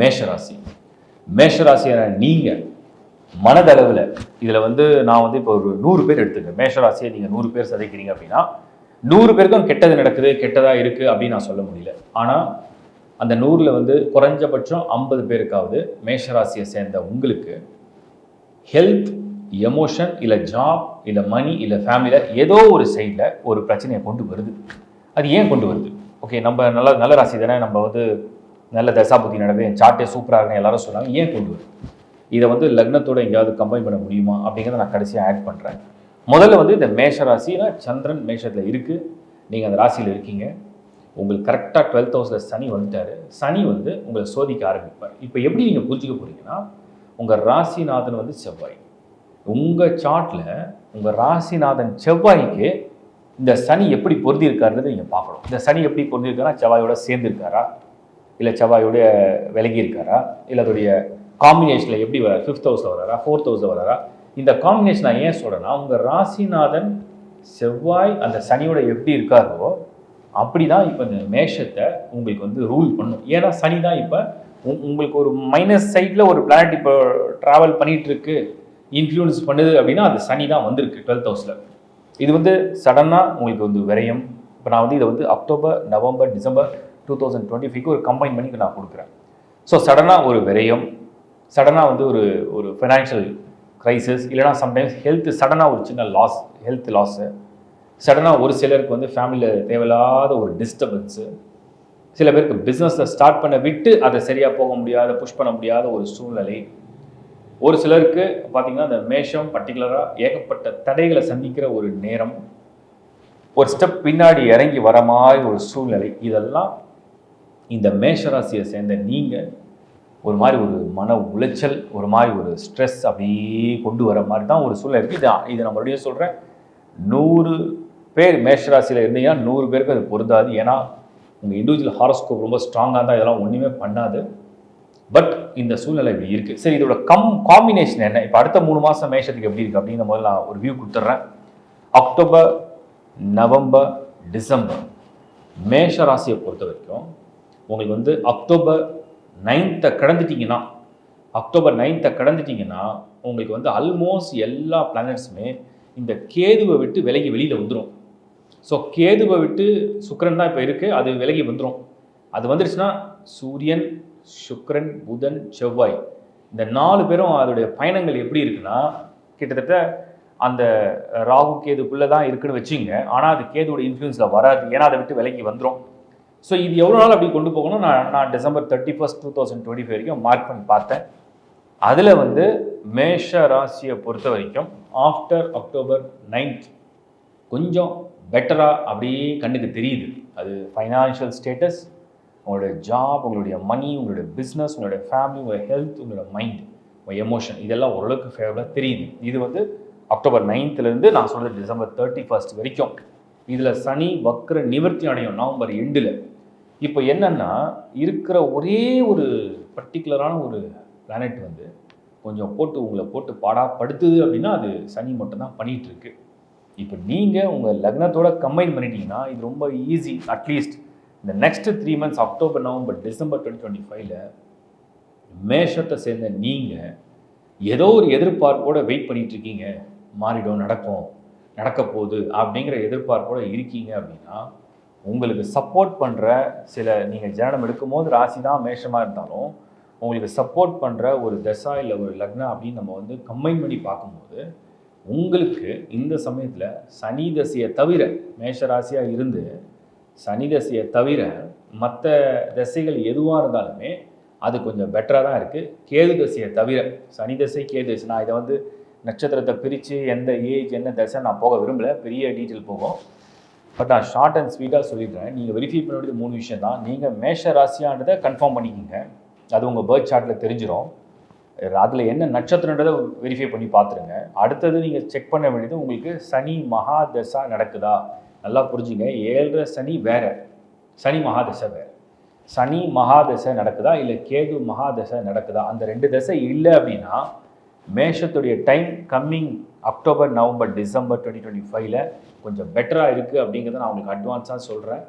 மேஷராசி. மேஷராசியான நீங்கள் மனதளவில் இதில் வந்து நான் வந்து இப்போ ஒரு நூறு பேர் எடுத்துங்க மேஷராசியை நீங்கள் நூறு பேர் சதைக்கிறீங்க அப்படின்னா நூறு பேருக்கும் கெட்டது நடக்குது கெட்டதாக இருக்குது அப்படின்னு நான் சொல்ல முடியல. ஆனால் அந்த நூறில் வந்து குறைஞ்சபட்சம் ஐம்பது பேருக்காவது மேஷராசியை சேர்ந்த உங்களுக்கு ஹெல்த் எமோஷன் இல்லை ஜாப் இல்லை மணி இல்லை ஃபேமிலியில் ஏதோ ஒரு சைடில் ஒரு பிரச்சனையை கொண்டு வருது. அது ஏன் கொண்டு வருது? ஓகே நம்ம நல்ல நல்ல ராசி தானே. நம்ம வந்து நல்ல தசாபுத்தி நடக்குது என் சார்ட்டே சூப்பராக இருக்குன்னு எல்லாரும் சொன்னாங்க. ஏன் கொண்டு வரும் இதை வந்து லக்னத்தோட எங்கேயாவது கம்பைன் பண்ண முடியுமா? அப்படிங்கிறத நான் கடைசியாக ஆட் பண்ணுறேன் முதல்ல வந்து இந்த மேஷ ராசினா சந்திரன் மேஷத்தில் இருக்குது நீங்கள் அந்த ராசியில் இருக்கீங்க. உங்களுக்கு கரெக்டாக டுவெல்த் ஹவுஸில் சனி வந்துட்டார். சனி வந்து உங்களை சோதிக்க ஆரம்பிப்பார். இப்போ எப்படி நீங்கள் புரிஞ்சுக்க போகிறீங்கன்னா உங்கள் ராசிநாதன் வந்து செவ்வாய். உங்கள் சார்ட்டில் உங்கள் ராசிநாதன் செவ்வாய்க்கு இந்த சனி எப்படி பொருந்தியிருக்காருன்றதை நீங்கள் பார்க்கணும். இந்த சனி எப்படி பொருந்தி செவ்வாயோட சேர்ந்துருக்காரா? இல்லை செவ்வாயோட விலகி இருக்காரா? இல்லை அதோடைய காம்பினேஷனில் எப்படி வர ஃபிஃப்த் ஹவுஸில் வராரா? ஃபோர்த் ஹவுஸில் வராரா? இந்த காம்பினேஷன் நான் ஏன் சொல்கிறேன்னா உங்கள் ராசிநாதன் செவ்வாய் அந்த சனியோட எப்படி இருக்காரோ அப்படி தான் இப்போ இந்த மேஷத்தை உங்களுக்கு வந்து ரூல் பண்ணும். ஏன்னா சனி தான் இப்போ உங்களுக்கு ஒரு மைனஸ் சைடில் ஒரு பிளானட் இப்போ ட்ராவல் பண்ணிகிட்ருக்கு இன்ஃப்ளூயன்ஸ் பண்ணுது அப்படின்னா அது சனி தான் வந்திருக்கு டுவெல்த் ஹவுஸில் இது வந்து சடனாக உங்களுக்கு வந்து விரயம். இப்போ நான் வந்து இதை வந்து October November December two thousand twenty ஃபைவ்க்கு ஒரு கம்பைன் பண்ணி நான் கொடுக்குறேன். ஸோ சடனாக ஒரு விரயம் சடனாக வந்து ஒரு ஒரு ஃபினான்ஷியல் க்ரைசிஸ் இல்லைனா சம்டைம்ஸ் ஹெல்த் சடனாக ஒரு சின்ன லாஸ் ஹெல்த் லாஸு சடனாக ஒரு சிலருக்கு வந்து ஃபேமிலியில் தேவையில்லாத ஒரு டிஸ்டர்பன்ஸு சில பேருக்கு பிஸ்னஸை ஸ்டார்ட் பண்ண விட்டு அதை சரியாக போக முடியாத புஷ் பண்ண முடியாத ஒரு சூழ்நிலை. ஒரு சிலருக்கு பார்த்திங்கன்னா அந்த மேஷம் பர்டிகுலராக ஏகப்பட்ட தடைகளை சந்திக்கிற ஒரு நேரம். ஒரு ஸ்டெப் பின்னாடி இறங்கி வர மாதிரி ஒரு சூழ்நிலை. இதெல்லாம் இந்த மேஷராசியை சேர்ந்த நீங்கள் ஒரு மாதிரி ஒரு மன உளைச்சல் ஒரு மாதிரி ஒரு ஸ்ட்ரெஸ் அப்படியே கொண்டு வர மாதிரி தான் ஒரு சூழ்நிலை இருக்குது இது இதை நான் மறுபடியும் சொல்கிறேன் நூறு பேர் மேஷராசியில் இருந்தீங்கன்னா நூறு பேருக்கு அது பொருந்தாது. ஏன்னா உங்கள் இண்டிவிஜுவல் ஹாரோஸ்கோப் ரொம்ப ஸ்ட்ராங்காக இருந்தால் இதெல்லாம் ஒன்றுமே பண்ணாது. பட் இந்த சூழ்நிலை இப்படி இருக்குது சரி இதோட கம் காம்பினேஷன் என்ன? இப்போ அடுத்த மூணு மாதம் மேஷத்துக்கு எப்படி இருக்குது அப்படின்னு முதல்ல நான் ஒரு வியூ கொடுத்துட்றேன். அக்டோபர் நவம்பர் டிசம்பர் மேஷ ராசியை பொறுத்த வரைக்கும் உங்களுக்கு வந்து அக்டோபர் நைன்த்தை கடந்துட்டிங்கன்னா அக்டோபர் நைன்த்தை கடந்துட்டிங்கன்னா உங்களுக்கு வந்து ஆல்மோஸ்ட் எல்லா பிளானட்ஸுமே இந்த கேதுவை விட்டு விலகி வெளியில் வந்துடும் ஸோ கேதுவை விட்டு சுக்கரன் தான் இப்போ இருக்குது அது விலகி வந்துடும் அது வந்துருச்சுன்னா சூரியன் சுக்கரன் புதன் செவ்வாய் இந்த நாலு பேரும் அதோடைய பயணங்கள் எப்படி இருக்குன்னா கிட்டத்தட்ட அந்த ராகு கேதுக்குள்ளே தான் இருக்குன்னு வச்சுங்க ஆனால் அது கேதுவோட இன்ஃப்ளூயன்ஸில் வராது. ஏன்னா அதை விட்டு விலகி வந்துடும் ஸோ இது எவ்வளோ நாள் அப்படி கொண்டு போகணும்? நான் நான் December thirty first two thousand twenty five வரைக்கும் மார்க் பண்ணி பார்த்தேன். அதில் வந்து மேஷ ராசியை பொறுத்த வரைக்கும் ஆஃப்டர் அக்டோபர் நைன்த் கொஞ்சம் பெட்டராக அப்படியே கண்ணுக்கு தெரியுது. அது ஃபைனான்ஷியல் ஸ்டேட்டஸ் உங்களுடைய ஜாப் உங்களுடைய மணி உங்களுடைய பிஸ்னஸ் உங்களுடைய ஃபேமிலி உங்களுடைய ஹெல்த் உங்களோட மைண்ட் உங்கள் எமோஷன் இதெல்லாம் ஓரளவுக்கு ஃபேவராக தெரியுது. இது வந்து அக்டோபர் நைன்த்துலேருந்து நான் சொல்கிறது டிசம்பர் தேர்ட்டி ஃபர்ஸ்ட் வரைக்கும். இதில் சனி வக்ர நிவர்த்தி அடையும் நவம்பர் எண்டில் இப்போ என்னன்னா இருக்கிற ஒரே ஒரு பர்டிகுலரான ஒரு பிளானட் வந்து கொஞ்சம் போட்டு உங்களை போட்டு பாடாப்படுத்துது அப்படின்னா அது சனி மட்டும்தான் பண்ணிகிட்ருக்கு இப்போ நீங்கள் உங்கள் லக்னத்தோட கம்பைன் பண்ணிட்டீங்கன்னா இது ரொம்ப ஈஸி அட்லீஸ்ட் இந்த next three months October November December twenty twenty ஃபைவ்ல மேஷத்தை சேர்ந்த நீங்கள் ஏதோ ஒரு எதிர்பார்ப்போட வெயிட் பண்ணிகிட்ருக்கீங்க இருக்கீங்க மாறிடும் நடக்கும் நடக்க போகுது அப்படிங்கிற எதிர்பார்ப்போடு இருக்கீங்க அப்படின்னா உங்களுக்கு சப்போர்ட் பண்ணுற சில நீங்கள் ஜனனம் எடுக்கும்போது ராசி தான் மேஷமாக இருந்தாலும் உங்களுக்கு சப்போர்ட் பண்ணுற ஒரு தசா இல்லை ஒரு லக்னம் அப்படின்னு நம்ம வந்து கம்பைன் பண்ணி பார்க்கும்போது உங்களுக்கு இந்த சமயத்தில் சனி தசையை தவிர மேஷ ராசியாக இருந்து சனி தசையை தவிர மற்ற தசைகள் எதுவாக இருந்தாலுமே அது கொஞ்சம் பெட்டராக தான் இருக்குது கேது தசையை தவிர சனி தசை கேது தசை. நான் இதை வந்து நட்சத்திரத்தை பிரித்து எந்த ஏஜ் என்ன தசை நான் போக விரும்பலை. பெரிய டீட்டெயில் போகும். பட் நான் ஷார்ட் அண்ட் ஸ்வீட்டாக சொல்லிடுறேன். நீங்கள் வெரிஃபை பண்ண வேண்டியது மூணு விஷயம் தான் நீங்கள் மேஷ ராசியான்றதை கன்ஃபார்ம் பண்ணிக்கிங்க. அது உங்கள் பேர்த் சார்ட்டில் தெரிஞ்சிடும் அதில் என்ன நட்சத்திரன்றதை வெரிஃபை பண்ணி பார்த்துருங்க. அடுத்தது நீங்கள் செக் பண்ண வேண்டியது உங்களுக்கு சனி மகா தசா நடக்குதா? நல்லா புரிஞ்சுங்க. ஏழரை சனி வேறு. சனி மகாதசை வேறு. சனி மகாதசை நடக்குதா? இல்லை கேது மகாதசை நடக்குதா? அந்த ரெண்டு தசை இல்லை அப்படின்னா மேஷத்துடைய time coming October November December twenty twenty ஃபைவ்ல கொஞ்சம் பெட்டராக இருக்குது அப்படிங்கிறத நான் உங்களுக்கு அட்வான்ஸாக சொல்கிறேன்